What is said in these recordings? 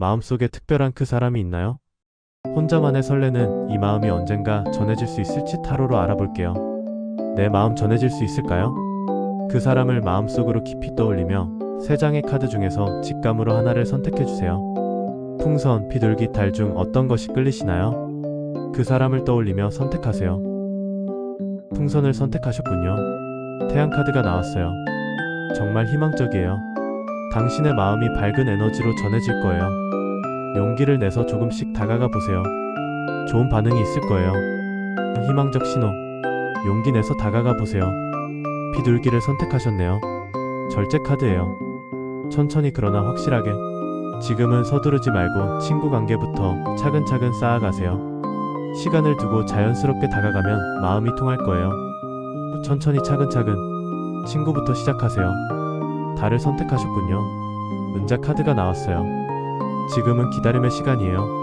마음속에 특별한 그 사람이 있나요? 혼자만의 설레는 이 마음이 언젠가 전해질 수 있을지 타로로 알아볼게요. 내 마음 전해질 수 있을까요? 그 사람을 마음속으로 깊이 떠올리며 세 장의 카드 중에서 직감으로 하나를 선택해 주세요. 풍선, 비둘기, 달 중 어떤 것이 끌리시나요? 그 사람을 떠올리며 선택하세요. 풍선을 선택하셨군요. 태양 카드가 나왔어요. 정말 희망적이에요. 당신의 마음이 밝은 에너지로 전해질 거예요. 용기를 내서 조금씩 다가가 보세요. 좋은 반응이 있을 거예요. 희망적 신호. 용기 내서 다가가 보세요. 비둘기를 선택하셨네요. 절제 카드예요. 천천히 그러나 확실하게. 지금은 서두르지 말고 친구 관계부터 차근차근 쌓아가세요. 시간을 두고 자연스럽게 다가가면 마음이 통할 거예요. 천천히 차근차근 친구부터 시작하세요. 달을 선택하셨군요. 은자 카드가 나왔어요. 지금은 기다림의 시간이에요.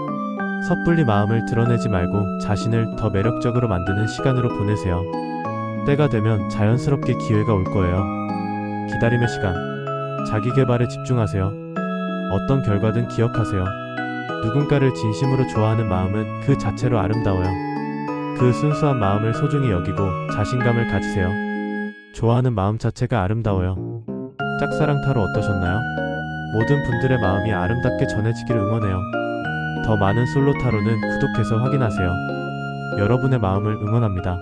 섣불리 마음을 드러내지 말고 자신을 더 매력적으로 만드는 시간으로 보내세요. 때가 되면 자연스럽게 기회가 올 거예요. 기다림의 시간. 자기 개발에 집중하세요. 어떤 결과든 기억하세요. 누군가를 진심으로 좋아하는 마음은 그 자체로 아름다워요. 그 순수한 마음을 소중히 여기고 자신감을 가지세요. 좋아하는 마음 자체가 아름다워요. 짝사랑 타로 어떠셨나요? 모든 분들의 마음이 아름답게 전해지기를 응원해요. 더 많은 솔로 타로는 구독해서 확인하세요. 여러분의 마음을 응원합니다.